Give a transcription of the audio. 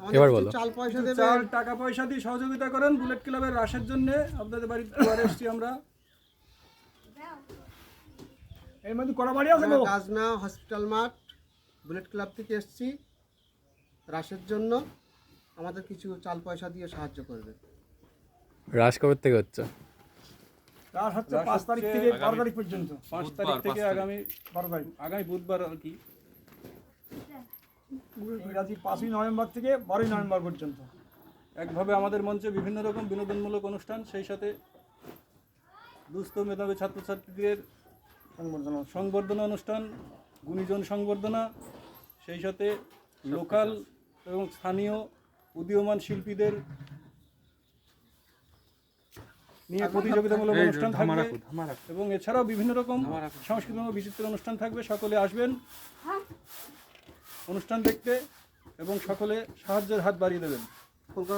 আমাদের এবার কিছু বলো। চাল পয়সা দেবে। চাল টাকা পয়সা দিয়ে সহযোগিতা করেন বুলেট ক্লাবের রাশের জন্য। আপনাদের দুয়ারে এসছি আমরা। এর মধ্যে কড়া বাড়ি আছে গাজনা হসপিটাল মাঠ বুলেট ক্লাব থেকে এসেছি রাশের জন্য। আমাদের কিছু চাল পয়সা দিয়ে সাহায্য করবে। রাস কবে থেকে হচ্ছে? রাত হচ্ছে পাঁচ তারিখ থেকে বারো তারিখ পর্যন্ত। পাঁচ তারিখ থেকে আগামী বারো তারিখ। আগামী বুধবার আর কি। ইংরাজি পাঁচই নভেম্বর থেকে বারোই নভেম্বর পর্যন্ত। একভাবে আমাদের মঞ্চে বিভিন্ন রকম বিনোদনমূলক অনুষ্ঠান সেই সাথে দুস্থ মেধাবী ছাত্রছাত্রীদের সংবর্ধনা সংবর্ধনা অনুষ্ঠান গুণীজন সংবর্ধনা সেই সাথে লোকাল এবং স্থানীয় উদীয়মান শিল্পীদের নিয়ে প্রতিযোগিতামূলক অনুষ্ঠান থাকবে এবং এছাড়াও বিভিন্ন রকম সাংস্কৃতিক ও বিচিত্র অনুষ্ঠান থাকবে সকলে আসবেন। অনুষ্ঠান দেখতে এবং সকলে সাহায্যের হাত বাড়িয়ে দেবেন।